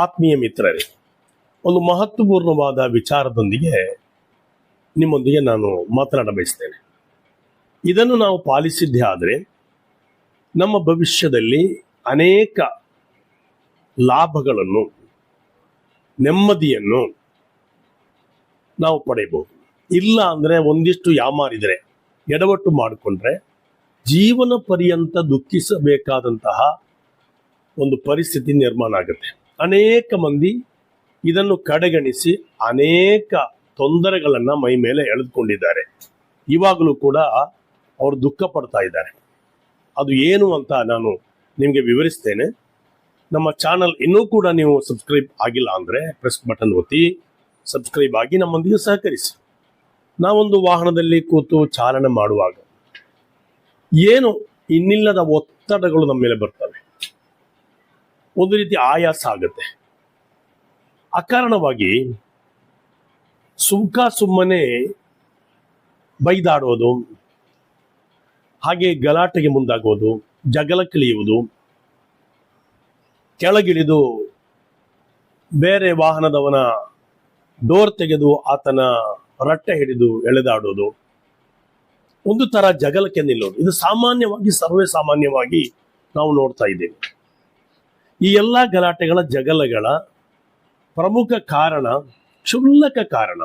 ಆತ್ಮೀಯ ಮಿತ್ರರೇ, ಒಂದು ಮಹತ್ವಪೂರ್ಣವಾದ ವಿಚಾರದೊಂದಿಗೆ ನಿಮ್ಮೊಂದಿಗೆ ನಾನು ಮಾತನಾಡ ಬಯಸ್ತೇನೆ. ಇದನ್ನು ನಾವು ಪಾಲಿಸಿದ್ದೇ ಆದರೆ, ನಮ್ಮ ಭವಿಷ್ಯದಲ್ಲಿ ಅನೇಕ ಲಾಭಗಳನ್ನು, ನೆಮ್ಮದಿಯನ್ನು ನಾವು ಪಡೆಯಬಹುದು. ಇಲ್ಲ ಅಂದರೆ ಒಂದಿಷ್ಟು ಯಾಮಾರಿದರೆ, ಎಡವಟ್ಟು ಮಾಡಿಕೊಂಡ್ರೆ, ಜೀವನ ಪರ್ಯಂತ ದುಃಖಿಸಬೇಕಾದಂತಹ ಒಂದು ಪರಿಸ್ಥಿತಿ ನಿರ್ಮಾಣ ಆಗುತ್ತೆ. ಅನೇಕ ಮಂದಿ ಇದನ್ನು ಕಡೆಗಣಿಸಿ ಅನೇಕ ತೊಂದರೆಗಳನ್ನು ಮೈ ಮೇಲೆ ಎಳೆದುಕೊಂಡಿದ್ದಾರೆ. ಇವಾಗಲೂ ಕೂಡ ಅವರು ದುಃಖ ಪಡ್ತಾ ಇದ್ದಾರೆ. ಅದು ಏನು ಅಂತ ನಾನು ನಿಮಗೆ ವಿವರಿಸ್ತೇನೆ. ನಮ್ಮ ಚಾನಲ್ ಇನ್ನೂ ಕೂಡ ನೀವು ಸಬ್ಸ್ಕ್ರೈಬ್ ಆಗಿಲ್ಲ ಅಂದರೆ ಪ್ರೆಸ್ ಬಟನ್ ಒತ್ತಿ, ಸಬ್ಸ್ಕ್ರೈಬ್ ಆಗಿ ನಮ್ಮೊಂದಿಗೆ ಸಹಕರಿಸಿ. ನಾವೊಂದು ವಾಹನದಲ್ಲಿ ಕೂತು ಚಾಲನೆ ಮಾಡುವಾಗ ಏನು ಇನ್ನಿಲ್ಲದ ಒತ್ತಡಗಳು ನಮ್ಮ ಮೇಲೆ ಬರ್ತವೆ. ಒಂದು ರೀತಿ ಆಯಾಸ ಆಗುತ್ತೆ. ಅಕಾರಣವಾಗಿ ಸುಮ್ಕ ಸುಮ್ಮನೆ ಬೈದಾಡೋದು, ಹಾಗೆ ಗಲಾಟೆಗೆ ಮುಂದಾಗೋದು, ಜಗಳ ಕಿಳಿಯುವುದು ಕೆಳಗಿಳಿದು ಬೇರೆ ವಾಹನದವನ ಡೋರ್ ತೆಗೆದು ಆತನ ರಟ್ಟೆ ಹಿಡಿದು ಎಳೆದಾಡೋದು. ಒಂದು ತರ ಜಗಳಕ್ಕೆ ನಿಲ್ಲೋದು. ಇದು ಸಾಮಾನ್ಯವಾಗಿ ಸರ್ವೇ ಸಾಮಾನ್ಯವಾಗಿ ನಾವು ನೋಡ್ತಾ ಇದ್ದೇವೆ. ಈ ಎಲ್ಲ ಗಲಾಟೆಗಳ ಜಗಳಗಳ ಪ್ರಮುಖ ಕಾರಣ, ಕ್ಷುಲ್ಲಕ ಕಾರಣ.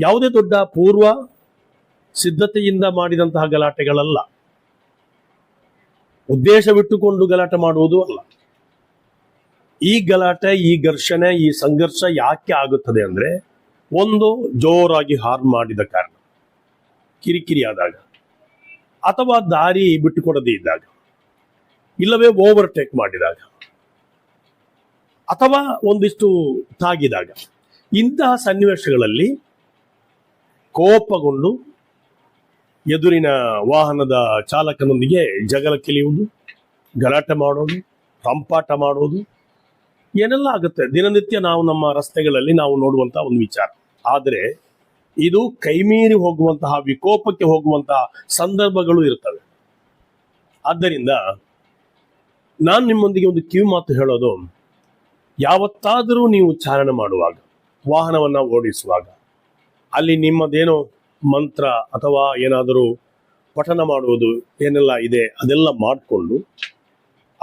ಯಾವುದೇ ದೊಡ್ಡ ಪೂರ್ವ ಸಿದ್ಧತೆಯಿಂದ ಮಾಡಿದಂತಹ ಗಲಾಟೆಗಳಲ್ಲ. ಉದ್ದೇಶವಿಟ್ಟುಕೊಂಡು ಗಲಾಟೆ ಮಾಡುವುದು ಅಲ್ಲ. ಈ ಗಲಾಟೆ, ಈ ಘರ್ಷಣೆ, ಈ ಸಂಘರ್ಷ ಯಾಕೆ ಆಗುತ್ತದೆ ಅಂದ್ರೆ ಒಂದು ಜೋರಾಗಿ ಹಾರ್ನ್ ಮಾಡಿದ ಕಾರಣ. ಕಿರಿಕಿರಿ ಆದಾಗ ಅಥವಾ ದಾರಿ ಬಿಟ್ಟುಕೊಡದೇ ಇದ್ದಾಗ. ಇಲ್ಲವೇ ಓವರ್ಟೇಕ್ ಮಾಡಿದಾಗ. ಅಥವಾ ಒಂದಿಷ್ಟು ತಾಗಿದಾಗ. ಇಂತಹ ಸನ್ನಿವೇಶಗಳಲ್ಲಿ ಕೋಪಗೊಂಡು ಎದುರಿನ ವಾಹನದ ಚಾಲಕನೊಂದಿಗೆ ಜಗಳ ಕಿಲಿಯುವುದು, ಗಲಾಟೆ ಮಾಡೋದು ರಂಪಾಟ ಮಾಡೋದು, ಏನೆಲ್ಲ ಆಗುತ್ತೆ? ದಿನನಿತ್ಯ ನಾವು ನಮ್ಮ ರಸ್ತೆಗಳಲ್ಲಿ ನಾವು ನೋಡುವಂತಹ ಒಂದು ವಿಚಾರ. ಆದರೆ ಇದು ಕೈಮೀರಿ ಹೋಗುವಂತಹ, ವಿಕೋಪಕ್ಕೆ ಹೋಗುವಂತಹ ಸಂದರ್ಭಗಳು ಇರ್ತವೆ. ಆದ್ದರಿಂದ ನಾನು ನಿಮ್ಮೊಂದಿಗೆ ಒಂದು ಕಿವಿ ಮಾತು ಹೇಳೋದು. ಯಾವತ್ತಾದರೂ ನೀವು ಚಾಲನೆ ಮಾಡುವಾಗ, ವಾಹನವನ್ನು ಓಡಿಸುವಾಗ, ಅಲ್ಲಿ ನಿಮ್ಮದೇನೋ ಮಂತ್ರ ಅಥವಾ ಏನಾದರೂ ಪಠನ ಮಾಡುವುದು ಏನೆಲ್ಲ ಇದೆ, ಅದೆಲ್ಲ ಮಾಡಿಕೊಂಡು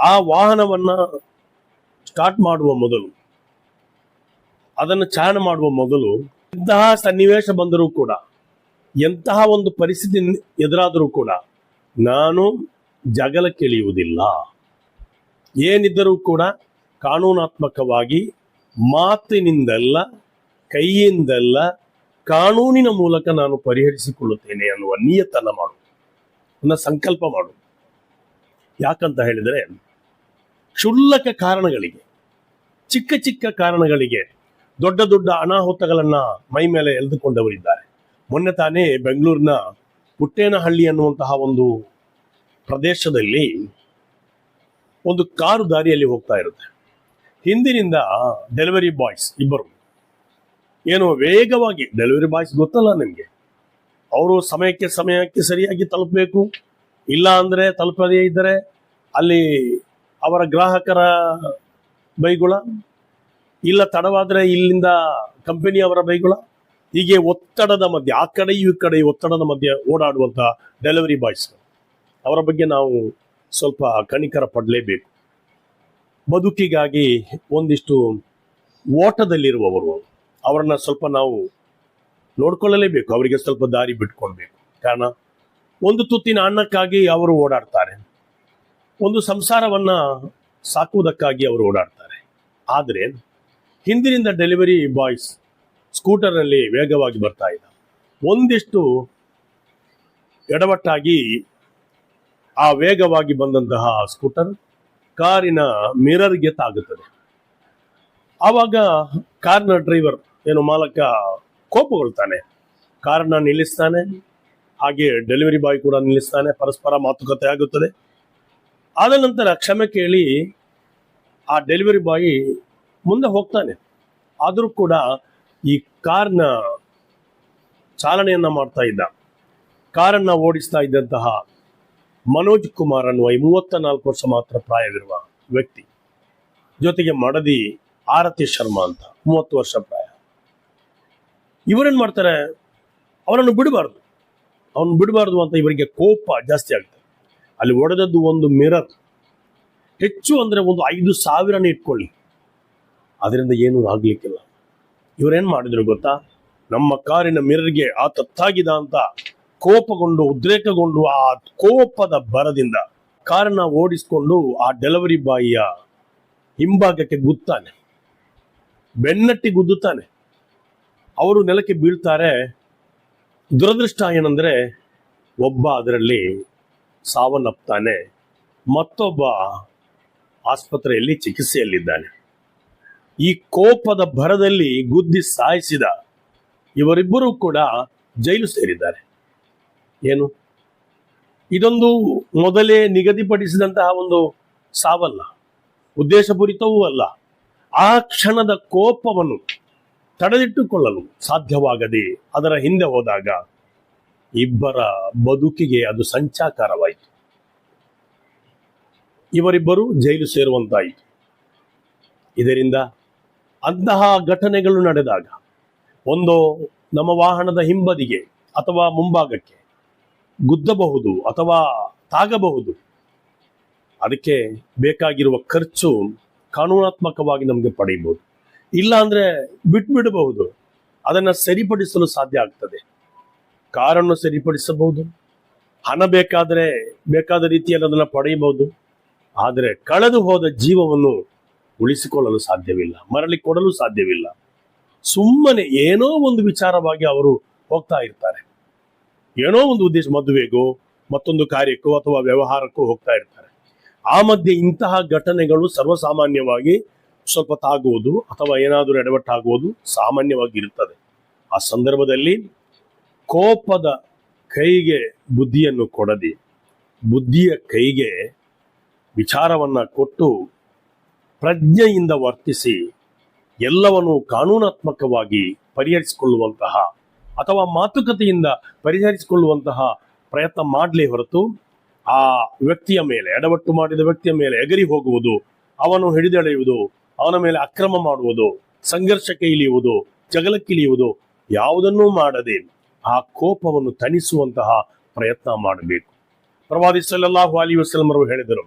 ಆ ವಾಹನವನ್ನ ಸ್ಟಾರ್ಟ್ ಮಾಡುವ ಮೊದಲು, ಅದನ್ನು ಚಾಲನೆ ಮಾಡುವ ಮೊದಲು ಎಂತಹ ಸನ್ನಿವೇಶ ಬಂದರೂ ಕೂಡ, ಎಂತಹ ಒಂದು ಪರಿಸ್ಥಿತಿ ಎದುರಾದರೂ ಕೂಡ, ನಾನು ಜಗಳ ಕೇಳಿಯುವುದಿಲ್ಲ. ಏನಿದ್ದರೂ ಕೂಡ ಕಾನೂನಾತ್ಮಕವಾಗಿ ಮಾತಿನಿಂದಲ್ಲ, ಕೈಯಿಂದಲ್ಲ ಕಾನೂನಿನ ಮೂಲಕ ನಾನು ಪರಿಹರಿಸಿಕೊಳ್ಳುತ್ತೇನೆ ಅನ್ನುವ ನಿಯತ್ತನ್ನ ಮಾಡು. ನನ್ನ ಸಂಕಲ್ಪ ಮಾಡು. ಯಾಕಂತ ಹೇಳಿದರೆ, ಕ್ಷುಲ್ಲಕ ಕಾರಣಗಳಿಗೆ, ಚಿಕ್ಕ ಚಿಕ್ಕ ಕಾರಣಗಳಿಗೆ ದೊಡ್ಡ ದೊಡ್ಡ ಅನಾಹುತಗಳನ್ನು ಮೈ ಮೇಲೆ ಎಳೆದುಕೊಂಡವರಿದ್ದಾರೆ. ಮೊನ್ನೆ ತಾನೇ ಬೆಂಗಳೂರಿನ ಪುಟ್ಟೇನಹಳ್ಳಿ ಅನ್ನುವಂತಹ ಒಂದು ಪ್ರದೇಶದಲ್ಲಿ ಒಂದು ಕಾರು ದಾರಿಯಲ್ಲಿ ಹೋಗ್ತಾ ಇರುತ್ತೆ. ಹಿಂದಿನಿಂದ ಡೆಲಿವರಿ ಬಾಯ್ಸ್ ಇಬ್ಬರು. ಏನು ವೇಗವಾಗಿ ಡೆಲಿವರಿ ಬಾಯ್ಸ್ ಗೊತ್ತಲ್ಲ ನಿಮಗೆ. ಅವರು ಸಮಯಕ್ಕೆ ಸಮಯಕ್ಕೆ ಸರಿಯಾಗಿ ತಲುಪಬೇಕು. ಇಲ್ಲ ಅಂದರೆ ತಲುಪದೇ ಇದ್ದರೆ ಅಲ್ಲಿ ಅವರ ಗ್ರಾಹಕರ ಬೈಗುಳ, ಇಲ್ಲ ತಡವಾದರೆ ಇಲ್ಲಿಂದ ಕಂಪನಿ ಅವರ ಬೈಗುಳ. ಹೀಗೆ ಒತ್ತಡದ ಮಧ್ಯೆ, ಆ ಕಡೆ ಈ ಕಡೆ ಒತ್ತಡದ ಮಧ್ಯೆ ಓಡಾಡುವಂಥ ಡೆಲಿವರಿ ಬಾಯ್ಸ್ ಅವರ ಬಗ್ಗೆ ನಾವು ಸ್ವಲ್ಪ ಕಣಿಕರ ಪಡಲೇಬೇಕು. ಬದುಕಿಗಾಗಿ ಒಂದಿಷ್ಟು ಓಟದಲ್ಲಿರುವವರು, ಅವರನ್ನ ಸ್ವಲ್ಪ ನಾವು ನೋಡ್ಕೊಳ್ಳಲೇಬೇಕು, ಅವರಿಗೆ ಸ್ವಲ್ಪ ದಾರಿ ಬಿಟ್ಕೊಳ್ಬೇಕು. ಕಾರಣ, ಒಂದು ತುತ್ತಿನ ಅನ್ನಕ್ಕಾಗಿ ಅವರು ಓಡಾಡ್ತಾರೆ. ಒಂದು ಸಂಸಾರವನ್ನ ಸಾಕುವುದಕ್ಕಾಗಿ ಅವರು ಓಡಾಡ್ತಾರೆ. ಆದರೆ, ಹಿಂದಿನಿಂದ ಡೆಲಿವರಿ ಬಾಯ್ಸ್ ಸ್ಕೂಟರ್ನಲ್ಲಿ ವೇಗವಾಗಿ ಬರ್ತಾ ಇದ್ದ. ಒಂದಿಷ್ಟು ಎಡವಟ್ಟಾಗಿ ಆ ವೇಗವಾಗಿ ಬಂದಂತಹ ಸ್ಕೂಟರ್ ಕಾರಿನ ಮಿರರ್ಗೆ ತಾಗುತ್ತದೆ ಆವಾಗ ಕಾರ್ನ ಡ್ರೈವರ್ ಏನು ಮಾಲಕ ಕೋಪಗೊಳ್ತಾನೆ. ಕಾರನ್ನ ನಿಲ್ಲಿಸ್ತಾನೆ. ಹಾಗೆ ಡೆಲಿವರಿ ಬಾಯ್ ಕೂಡ ನಿಲ್ಲಿಸ್ತಾನೆ. ಪರಸ್ಪರ ಮಾತುಕತೆ ಆಗುತ್ತದೆ. ಆದ ನಂತರ ಕ್ಷಮೆ ಕೇಳಿ ಆ ಡೆಲಿವರಿ ಬಾಯ್ ಮುಂದೆ ಹೋಗ್ತಾನೆ. ಆದರೂ ಕೂಡ ಈ ಕಾರ್ನ ಚಾಲನೆಯನ್ನ ಮಾಡ್ತಾ ಇದ್ದ. ಕಾರನ್ನ ಓಡಿಸ್ತಾ ಇದ್ದಂತಹ ಮನೋಜ್ ಕುಮಾರ್ ಅನ್ನುವ ಮೂವತ್ತ ನಾಲ್ಕು ವರ್ಷ ಮಾತ್ರ ಪ್ರಾಯವಿರುವ ವ್ಯಕ್ತಿ. ಜೊತೆಗೆ ಮಡದಿ ಆರತಿ ಶರ್ಮಾ ಅಂತ, ಮೂವತ್ತು ವರ್ಷ ಪ್ರಾಯ. ಇವರೇನ್ ಮಾಡ್ತಾರೆ? ಅವರನ್ನು ಬಿಡಬಾರ್ದು. ಅವನು ಬಿಡಬಾರ್ದು ಅಂತ ಇವರಿಗೆ ಕೋಪ ಜಾಸ್ತಿ ಆಗ್ತದೆ. ಅಲ್ಲಿ ಒಡೆದದ್ದು ಒಂದು ಮಿರರ್. ಹೆಚ್ಚು ಅಂದ್ರೆ ಒಂದು ಐದು ಸಾವಿರನೇ ಇಟ್ಕೊಳ್ಳಿ. ಅದರಿಂದ ಏನೂ ಆಗ್ಲಿಕ್ಕಿಲ್ಲ. ಇವರೇನ್ ಮಾಡಿದ್ರು ಗೊತ್ತಾ? ನಮ್ಮ ಕಾರಿನ ಮಿರರ್ಗೆ ಆ ತತ್ತಾಗಿದ ಅಂತ ಕೋಪಗೊಂಡು, ಉದ್ರೇಕಗೊಂಡು ಆ ಕೋಪದ ಬರದಿಂದ ಕಾರನ್ನ ಓಡಿಸಿಕೊಂಡು ಆ ಡೆಲಿವರಿ ಬಾಯಿಯ ಹಿಂಭಾಗಕ್ಕೆ ಗುದ್ದಾನೆ ಬೆನ್ನಟ್ಟಿ ಗುದ್ದುತ್ತಾನೆ. ಅವರು ನೆಲಕ್ಕೆ ಬೀಳ್ತಾರೆ. ದುರದೃಷ್ಟ ಏನಂದ್ರೆ ಒಬ್ಬ ಅದರಲ್ಲಿ ಸಾವನ್ನಪ್ತಾನೆ. ಮತ್ತೊಬ್ಬ ಆಸ್ಪತ್ರೆಯಲ್ಲಿ ಚಿಕಿತ್ಸೆಯಲ್ಲಿದ್ದಾನೆ. ಈ ಕೋಪದ ಭರದಲ್ಲಿ ಗುದ್ದಿ ಸಾಯಿಸಿದ ಇವರಿಬ್ಬರೂ ಕೂಡ ಜೈಲು ಸೇರಿದ್ದಾರೆ. ಏನು? ಇದೊಂದು ಮೊದಲೇ ನಿಗದಿಪಡಿಸಿದಂತಹ ಒಂದು ಸಾವಲ್ಲ. ಉದ್ದೇಶಪೂರಿತವೂ ಅಲ್ಲ. ಆ ಕ್ಷಣದ ಕೋಪವನ್ನು ತಡೆದಿಟ್ಟುಕೊಳ್ಳಲು ಸಾಧ್ಯವಾಗದೆ ಅದರ ಹಿಂದೆ ಹೋದಾಗ ಇಬ್ಬರ ಬದುಕಿಗೆ ಅದು ಸಂಚಾಕಾರವಾಯಿತು. ಇವರಿಬ್ಬರು ಜೈಲು ಸೇರುವಂತಾಯಿತು. ಇದರಿಂದ ಅಂತಹ ಘಟನೆಗಳು ನಡೆದಾಗ, ಒಂದು ನಮ್ಮ ವಾಹನದ ಹಿಂಬದಿಗೆ ಅಥವಾ ಮುಂಭಾಗಕ್ಕೆ ಗುದ್ದಬಹುದು ಅಥವಾ ತಾಗಬಹುದು. ಅದಕ್ಕೆ ಬೇಕಾಗಿರುವ ಖರ್ಚು ಕಾನೂನಾತ್ಮಕವಾಗಿ ನಮಗೆ ಪಡೆಯಬಹುದು ಇಲ್ಲ ಅಂದ್ರೆ ಬಿಟ್ಬಿಡಬಹುದು. ಅದನ್ನ ಸರಿಪಡಿಸಲು ಸಾಧ್ಯ ಆಗ್ತದೆ. ಕಾರನ್ನು ಸರಿಪಡಿಸಬಹುದು. ಹಣ ಬೇಕಾದರೆ ಬೇಕಾದ ರೀತಿಯಲ್ಲಿ ಅದನ್ನು ಪಡೆಯಬಹುದು. ಆದರೆ ಕಳೆದು ಹೋದ ಜೀವವನ್ನು ಉಳಿಸಿಕೊಳ್ಳಲು ಸಾಧ್ಯವಿಲ್ಲ. ಮರಳಿ ಕೊಡಲು ಸಾಧ್ಯವಿಲ್ಲ. ಸುಮ್ಮನೆ ಏನೋ ಒಂದು ವಿಚಾರವಾಗಿ ಅವರು ಹೋಗ್ತಾ ಇರ್ತಾರೆ. ಏನೋ ಒಂದು ಉದ್ದೇಶ, ಮದುವೆಗೋ, ಮತ್ತೊಂದು ಕಾರ್ಯಕ್ಕೋ ಅಥವಾ ವ್ಯವಹಾರಕ್ಕೂ ಹೋಗ್ತಾ ಇರ್ತಾರೆ. ಆ ಮಧ್ಯೆ ಇಂತಹ ಘಟನೆಗಳು ಸರ್ವಸಾಮಾನ್ಯವಾಗಿ ಸ್ವಲ್ಪ ತಾಗುವುದು ಅಥವಾ ಏನಾದರೂ ಎಡವಟ್ಟಾಗುವುದು ಸಾಮಾನ್ಯವಾಗಿ ಇರುತ್ತದೆ. ಆ ಸಂದರ್ಭದಲ್ಲಿ ಕೋಪದ ಕೈಗೆ ಬುದ್ಧಿಯನ್ನು ಕೊಡದೆ, ಬುದ್ಧಿಯ ಕೈಗೆ ವಿಚಾರವನ್ನು ಕೊಟ್ಟು ಪ್ರಜ್ಞೆಯಿಂದ ವರ್ತಿಸಿ ಎಲ್ಲವನ್ನು ಕಾನೂನಾತ್ಮಕವಾಗಿ ಪರಿಹರಿಸಿಕೊಳ್ಳುವಂತಹ ಅಥವಾ ಮಾತುಕತೆಯಿಂದ ಪರಿಹರಿಸಿಕೊಳ್ಳುವಂತಹ ಪ್ರಯತ್ನ ಮಾಡಲಿ ಹೊರತು ಆ ವ್ಯಕ್ತಿಯ ಮೇಲೆ, ಎಡವಟ್ಟು ಮಾಡಿದ ವ್ಯಕ್ತಿಯ ಮೇಲೆ ಎಗರಿ ಹೋಗುವುದು, ಅವನು ಹಿಡಿದೆಳೆಯುವುದು, ಅವನ ಮೇಲೆ ಅಕ್ರಮ ಮಾಡುವುದು, ಸಂಘರ್ಷಕ್ಕೆ ಇಳಿಯುವುದು ಜಗಳಕ್ಕಿಳಿಯುವುದು ಯಾವುದನ್ನೂ ಮಾಡದೆ ಆ ಕೋಪವನ್ನು ತಣಿಸುವಂತಹ ಪ್ರಯತ್ನ ಮಾಡಬೇಕು. ಪ್ರವಾದಿ ಸಲ್ಲಲ್ಲಾಹು ಅಲಿ ವಸಲ್ಮರು ಹೇಳಿದರು,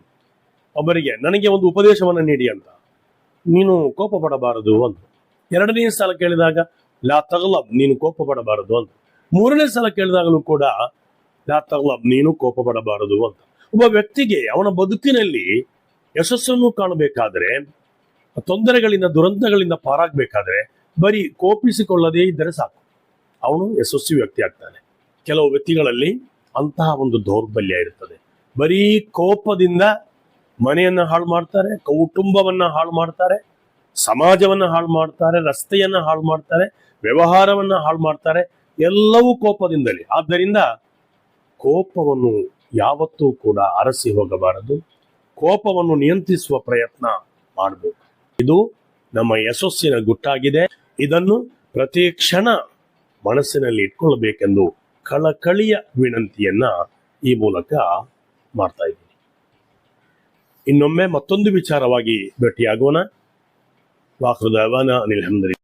ಒಬ್ಬರಿಗೆ ನನಗೆ ಒಂದು ಉಪದೇಶವನ್ನು ನೀಡಿ ಅಂತ. ನೀನು ಕೋಪ ಪಡಬಾರದು ಅಂತ ಎರಡನೇ ಸಲ ಕೇಳಿದಾಗ ಲಾ ತಗಲಬ್, ನೀನು ಕೋಪ ಪಡಬಾರದು ಅಂತ. ಮೂರನೇ ಸಲ ಕೇಳಿದಾಗಲೂ ಕೂಡ, ಲಾ ತಗಲಬ್, ನೀನು ಕೋಪ ಪಡಬಾರದು ಅಂತ. ಒಬ್ಬ ವ್ಯಕ್ತಿಗೆ ಅವನ ಬದುಕಿನಲ್ಲಿ ಯಶಸ್ಸನ್ನು ಕಾಣಬೇಕಾದ್ರೆ, ತೊಂದರೆಗಳಿಂದ, ದುರಂತಗಳಿಂದ ಪಾರಾಗಬೇಕಾದ್ರೆ, ಬರೀ ಕೋಪಿಸಿಕೊಳ್ಳದೇ ಇದ್ದರೆ ಸಾಕು. ಅವನು ಯಶಸ್ವಿ ವ್ಯಕ್ತಿ ಆಗ್ತಾನೆ. ಕೆಲವು ವ್ಯಕ್ತಿಗಳಲ್ಲಿ ಅಂತಹ ಒಂದು ದೌರ್ಬಲ್ಯ ಇರುತ್ತದೆ ಬರೀ ಕೋಪದಿಂದ ಮನೆಯನ್ನ ಹಾಳು ಮಾಡ್ತಾರೆ, ಕುಟುಂಬವನ್ನ ಹಾಳು ಮಾಡ್ತಾರೆ ಸಮಾಜವನ್ನ ಹಾಳು ಮಾಡ್ತಾರೆ, ರಸ್ತೆಯನ್ನ ಹಾಳು ಮಾಡ್ತಾರೆ, ವ್ಯವಹಾರವನ್ನ ಹಾಳು ಮಾಡ್ತಾರೆ, ಎಲ್ಲವೂ ಕೋಪದಿಂದಲೇ. ಆದ್ದರಿಂದ ಕೋಪವನ್ನು ಯಾವತ್ತೂ ಕೂಡ ಅರಸಿ ಹೋಗಬಾರದು. ಕೋಪವನ್ನು ನಿಯಂತ್ರಿಸುವ ಪ್ರಯತ್ನ ಮಾಡಬೇಕು. ಇದು ನಮ್ಮ ಯಶಸ್ಸಿನ ಗುಟ್ಟಾಗಿದೆ. ಇದನ್ನು ಪ್ರತಿ ಕ್ಷಣ ಮನಸ್ಸಿನಲ್ಲಿ ಇಟ್ಕೊಳ್ಬೇಕೆಂದು ಕಳಕಳಿಯ ವಿನಂತಿಯನ್ನ ಈ ಮೂಲಕ ಮಾಡ್ತಾ ಇದ್ದೀನಿ. ಇನ್ನೊಮ್ಮೆ ಮತ್ತೊಂದು ವಿಚಾರವಾಗಿ ಭೇಟಿಯಾಗೋಣ. واخر دعوانا ان الحمد لله.